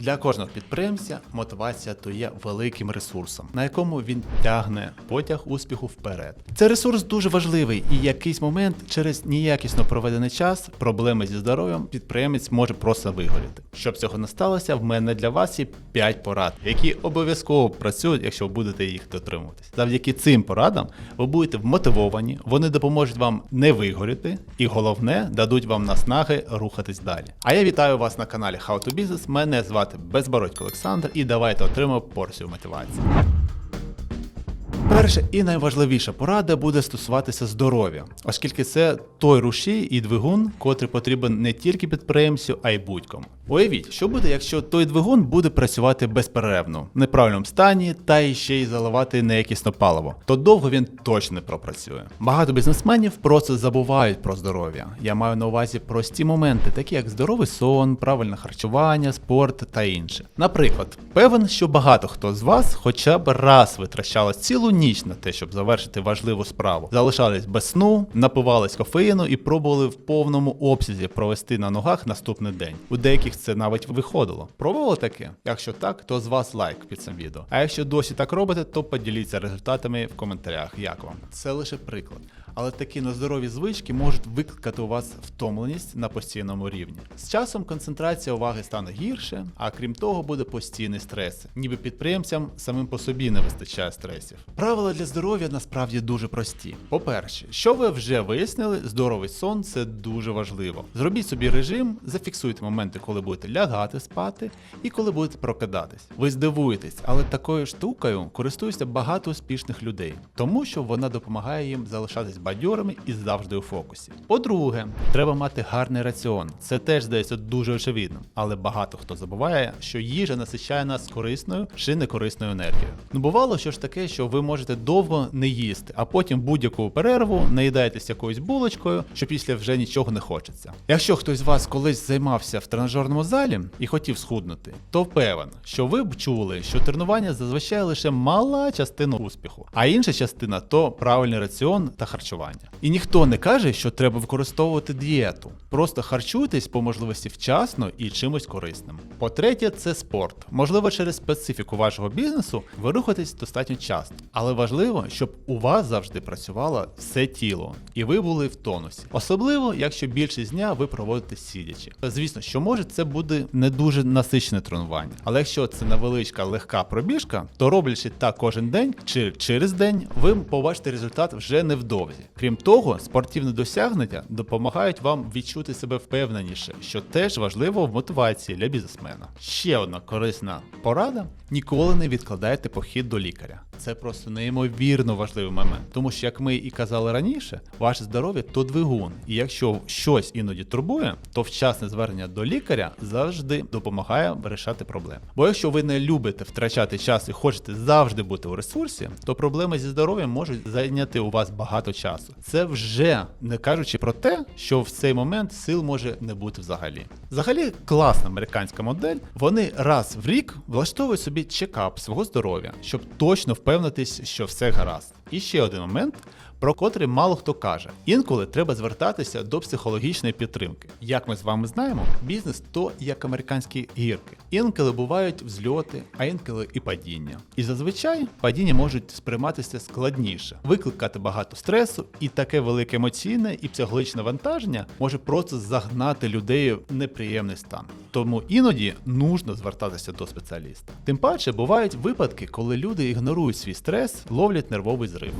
Для кожного підприємця мотивація то є великим ресурсом, на якому він тягне потяг успіху вперед. Цей ресурс дуже важливий, і якийсь момент через неякісно проведений час, проблеми зі здоров'ям, підприємець може просто вигоріти. Щоб цього не сталося, в мене для вас є 5 порад, які обов'язково працюють, якщо будете їх дотримуватись. Завдяки цим порадам ви будете вмотивовані, вони допоможуть вам не вигоріти, і головне дадуть вам наснаги рухатись далі. А я вітаю вас на каналі How to Business. Мене звати Безбородько Олександр, і давайте отримаємо порцію мотивації. Перша і найважливіша порада буде стосуватися здоров'я, оскільки це той рушій і двигун, котрий потрібен не тільки підприємцю, а й будь-кому. Уявіть, що буде, якщо той двигун буде працювати безперервно, в неправильному стані та і ще й заливати неякісне паливо, то довго він точно не пропрацює. Багато бізнесменів просто забувають про здоров'я. Я маю на увазі прості моменти, такі як здоровий сон, правильне харчування, спорт та інше. Наприклад, певен, що багато хто з вас хоча б раз витрачали цілу ніч на те, щоб завершити важливу справу. Залишались без сну, напивались кофеїну і пробували в повному обсязі провести на ногах наступний день. У деяких це навіть виходило. Пробували таке? Якщо так, то з вас лайк під цим відео. А якщо досі так робите, то поділіться результатами в коментарях. Як вам? Це лише приклад. Але такі нездорові звички можуть викликати у вас втомленість на постійному рівні. З часом концентрація уваги стане гірше, а крім того, буде постійний стрес. Ніби підприємцям самим по собі не вистачає стресів. Правила для здоров'я насправді дуже прості. По-перше, що ви вже вияснили, здоровий сон це дуже важливо. Зробіть собі режим, зафіксуйте моменти, коли будете лягати спати і коли будете прокидатись. Ви здивуєтесь, але такою штукою користуються багато успішних людей, тому що вона допомагає їм залишатись бадьорими і завжди у фокусі. По-друге, треба мати гарний раціон. Це теж здається дуже очевидним, але багато хто забуває, що їжа насичає нас корисною чи некорисною енергією. Ну бувало, що ж таке, що ви можете довго не їсти, а потім будь-яку перерву наїдаєтесь якоюсь булочкою, що після вже нічого не хочеться. Якщо хтось з вас колись займався в тренажерному залі і хотів схуднути, то певен, що ви б чули, що тренування зазвичай лише мала частина успіху, а інша частина то правильний раціон та харчування. І ніхто не каже, що треба використовувати дієту. Просто харчуйтесь по можливості вчасно і чимось корисним. По-третє, це спорт. Можливо, через специфіку вашого бізнесу ви рухаєтесь достатньо часто, але важливо, щоб у вас завжди працювало все тіло, і ви були в тонусі. Особливо, якщо більшість дня ви проводите сидячи. Звісно, що може це буде не дуже насичене тренування, але якщо це невеличка легка пробіжка, то роблячи так кожен день чи через день, ви побачите результат вже невдовзі. Крім того, спортивні досягнення допомагають вам відчути себе впевненіше, що теж важливо в мотивації для бізнесмена. Ще одна корисна порада: ніколи не відкладайте похід до лікаря. Це просто неймовірно важливий момент, тому що, як ми і казали раніше, ваше здоров'я то двигун, і якщо щось іноді турбує, то вчасне звернення до лікаря завжди допомагає вирішати проблеми. Бо якщо ви не любите втрачати час і хочете завжди бути у ресурсі, то проблеми зі здоров'ям можуть зайняти у вас багато часу. Це вже не кажучи про те, що в цей момент сил може не бути взагалі. Взагалі, класна американська модель. Вони раз в рік влаштовують собі чекап свого здоров'я, щоб точно впевнитись, що все гаразд. І ще один момент. Про котрий мало хто каже, інколи треба звертатися до психологічної підтримки. Як ми з вами знаємо, бізнес то як американські гірки. Інколи бувають взльоти, а інколи і падіння. І зазвичай падіння можуть сприйматися складніше, викликати багато стресу, і таке велике емоційне і психологічне вантаження може просто загнати людей в неприємний стан. Тому іноді нужно звертатися до спеціаліста. Тим паче бувають випадки, коли люди ігнорують свій стрес, ловлять нервовий зрив.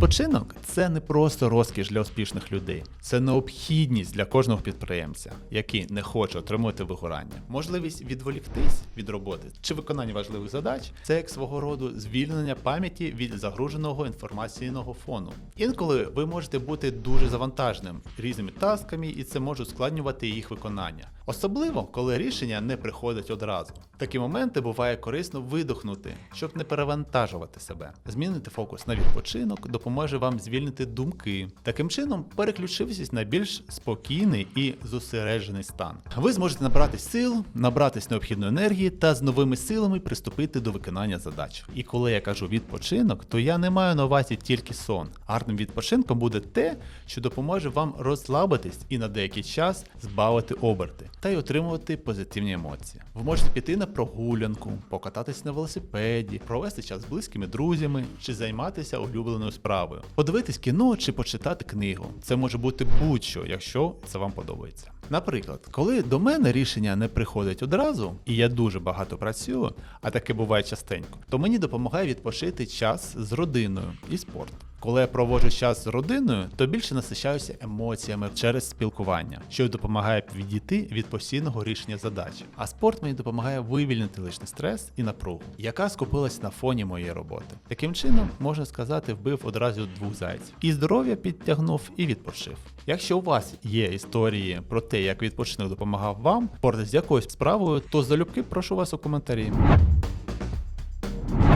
Відпочинок це не просто розкіш для успішних людей, це необхідність для кожного підприємця, який не хоче отримувати вигорання. Можливість відволіктись від роботи чи виконання важливих задач це як свого роду звільнення пам'яті від загруженого інформаційного фону. Інколи ви можете бути дуже завантаженим різними тасками, і це може ускладнювати їх виконання. Особливо, коли рішення не приходить одразу. Такі моменти буває корисно видохнути, щоб не перевантажувати себе. Змінити фокус на відпочинок допоможе вам звільнити думки. Таким чином, переключившись на більш спокійний і зосереджений стан. Ви зможете набратись сил, набратись необхідної енергії та з новими силами приступити до виконання задач. І коли я кажу відпочинок, то я не маю на увазі тільки сон. Гарним відпочинком буде те, що допоможе вам розслабитись і на деякий час збавити оберти. та й отримувати позитивні емоції. Ви можете піти на прогулянку, покататись на велосипеді, провести час з близькими друзями чи займатися улюбленою справою, подивитись кіно чи почитати книгу. Це може бути будь-що, якщо це вам подобається. Наприклад, коли до мене рішення не приходить одразу, і я дуже багато працюю, а таке буває частенько, то мені допомагає відпочити час з родиною і спорт. Коли я проводжу час з родиною, то більше насичаюся емоціями через спілкування, що допомагає відійти від постійного рішення задач. А спорт мені допомагає вивільнити лишній стрес і напругу, яка скопилась на фоні моєї роботи. Таким чином, можна сказати, вбив одразу двох зайців. І здоров'я підтягнув, і відпочив. Якщо у вас є історії про те, як відпочинок допомагав вам, спорт з якоюсь справою, то залюбки прошу вас у коментарі.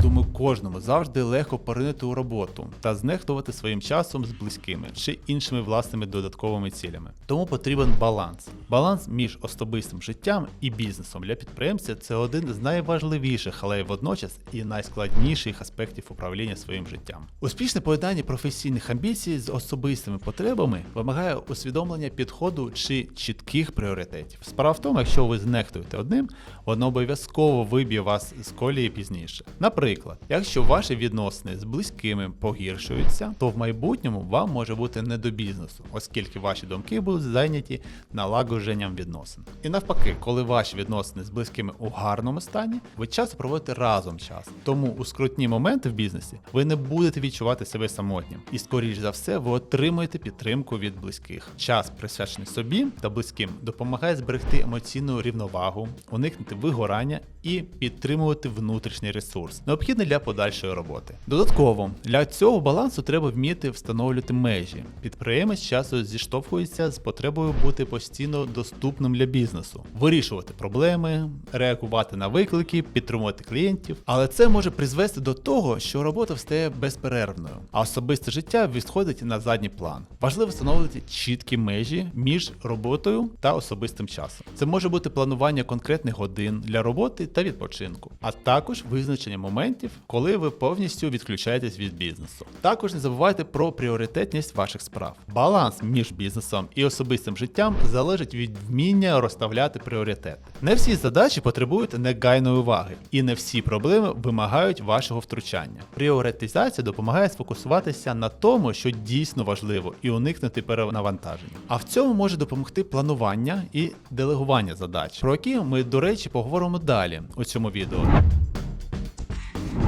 Думаю, кожному завжди легко поринути у роботу та знехтувати своїм часом з близькими чи іншими власними додатковими цілями. Тому потрібен баланс. Баланс між особистим життям і бізнесом для підприємця це один з найважливіших, але й водночас і найскладніших аспектів управління своїм життям. Успішне поєднання професійних амбіцій з особистими потребами вимагає усвідомлення підходу чи чітких пріоритетів. Справа в тому, якщо ви знехтуєте одним, воно обов'язково виб'є вас з колії пізніше. Наприклад, якщо ваші відносини з близькими погіршуються, то в майбутньому вам може бути не до бізнесу, оскільки ваші думки будуть зайняті налагодженням відносин. І навпаки, коли ваші відносини з близькими у гарному стані, ви часто проводите разом час. Тому у скрутні моменти в бізнесі ви не будете відчувати себе самотнім, і скоріш за все ви отримуєте підтримку від близьких. Час, присвячений собі та близьким, допомагає зберегти емоційну рівновагу, уникнути вигорання і підтримувати внутрішній ресурс, необхідний для подальшої роботи. Додатково для цього балансу треба вміти встановлювати межі. Підприємець часто зіштовхується з потребою бути постійно доступним для бізнесу, вирішувати проблеми, реагувати на виклики, підтримувати клієнтів. Але це може призвести до того, що робота стає безперервною, а особисте життя відходить на задній план. Важливо встановлювати чіткі межі між роботою та особистим часом. Це може бути планування конкретних годин для роботи та відпочинку, а також визначення моментів, коли ви повністю відключаєтесь від бізнесу. Також не забувайте про пріоритетність ваших справ. Баланс між бізнесом і особистим життям залежить від вміння розставляти пріоритети. Не всі задачі потребують негайної уваги, і не всі проблеми вимагають вашого втручання. Пріоритизація допомагає сфокусуватися на тому, що дійсно важливо, і уникнути перенавантаження. А в цьому може допомогти планування і делегування задач, про які ми, до речі, поговоримо далі у цьому відео.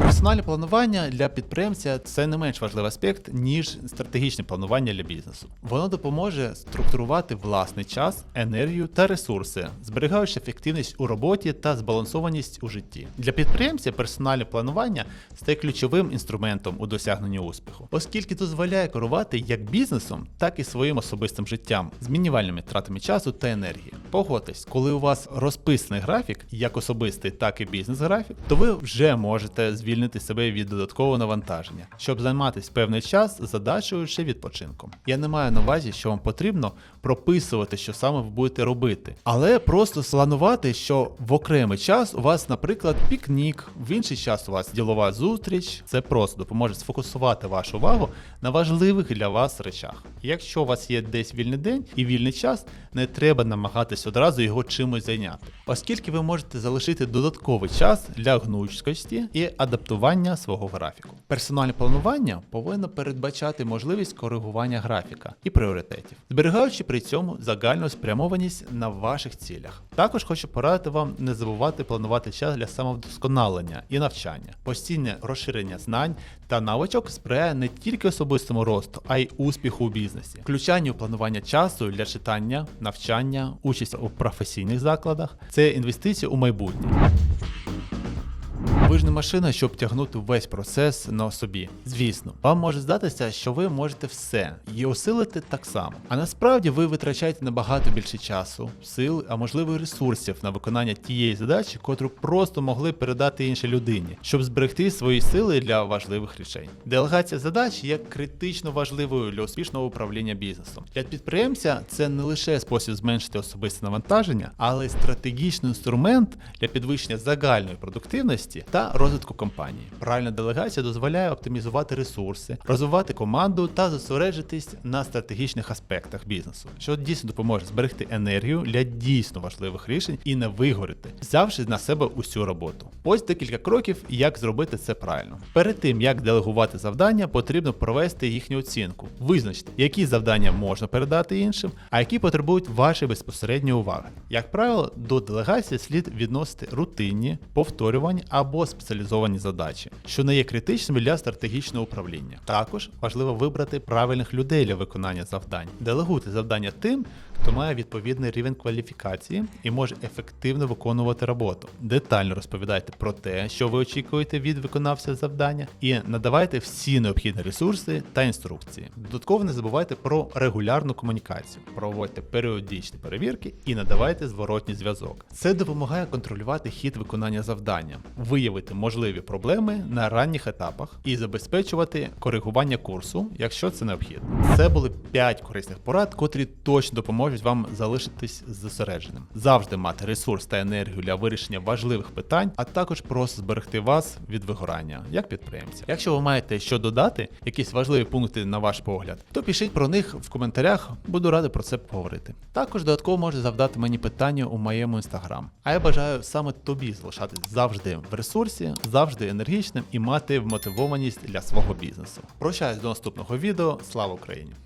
Персональне планування для підприємця це не менш важливий аспект, ніж стратегічне планування для бізнесу. Воно допоможе структурувати власний час, енергію та ресурси, зберігаючи ефективність у роботі та збалансованість у житті. Для підприємця персональне планування стає ключовим інструментом у досягненні успіху, оскільки дозволяє керувати як бізнесом, так і своїм особистим життям з мінімальними тратами часу та енергії. Погодьтесь, коли у вас розписаний графік, як особистий, так і бізнес-графік, то ви вже можете звільнити себе від додаткового навантаження, щоб займатися певний час задачею чи відпочинком. Я не маю на увазі, що вам потрібно прописувати, що саме ви будете робити, але просто спланувати, що в окремий час у вас, наприклад, пікнік, в інший час у вас ділова зустріч. Це просто допоможе сфокусувати вашу увагу на важливих для вас речах. Якщо у вас є десь вільний день і вільний час, не треба намагатись одразу його чимось зайняти, оскільки ви можете залишити додатковий час для гнучкості і адаптування свого графіку. Персональне планування повинно передбачати можливість коригування графіка і пріоритетів, зберігаючи при цьому загальну спрямованість на ваших цілях. Також хочу порадити вам не забувати планувати час для самовдосконалення і навчання. Постійне розширення знань та навичок сприяє не тільки особистому росту, а й успіху у бізнесі, включанню планування часу для читання, навчання, участь у професійних закладах це інвестиції у майбутнє. Ви ж не машина, щоб тягнути весь процес на собі. Звісно, вам може здатися, що ви можете все і осилити так само. А насправді ви витрачаєте набагато більше часу, сил, а можливо ресурсів на виконання тієї задачі, котру просто могли передати іншій людині, щоб зберегти свої сили для важливих речей. Делегація задач є критично важливою для успішного управління бізнесом. Для підприємця це не лише спосіб зменшити особисте навантаження, але й стратегічний інструмент для підвищення загальної продуктивності та розвитку компанії. Правильна делегація дозволяє оптимізувати ресурси, розвивати команду та зосереджитись на стратегічних аспектах бізнесу, що дійсно допоможе зберегти енергію для дійсно важливих рішень і не вигоріти, взявши на себе усю роботу. Ось декілька кроків, як зробити це правильно. Перед тим як делегувати завдання, потрібно провести їхню оцінку, визначити, які завдання можна передати іншим, а які потребують вашої безпосередньої уваги. Як правило, до делегації слід відносити рутинні, повторювані або спеціалізовані задачі, що не є критичними для стратегічного управління. Також важливо вибрати правильних людей для виконання завдань. Делегуйте завдання тим, хто має відповідний рівень кваліфікації і може ефективно виконувати роботу. Детально розповідайте про те, що ви очікуєте від виконавця завдання, і надавайте всі необхідні ресурси та інструкції. Додатково не забувайте про регулярну комунікацію, проводьте періодичні перевірки і надавайте зворотній зв'язок. Це допомагає контролювати хід виконання завдання, виявити можливі проблеми на ранніх етапах і забезпечувати коригування курсу, якщо це необхідно. Це були 5 корисних порад, котрі точно допоможуть вам залишитись зосередженим, завжди мати ресурс та енергію для вирішення важливих питань, а також просто зберегти вас від вигорання як підприємця. Якщо ви маєте що додати, якісь важливі пункти на ваш погляд, то пишіть про них в коментарях, буду радий про це поговорити. Також додатково можете завдати мені питання у моєму інстаграм. А я бажаю саме тобі залишатись завжди в ресурсі, завжди енергічним і мати вмотивованість для свого бізнесу. Прощаюсь до наступного відео. Слава Україні!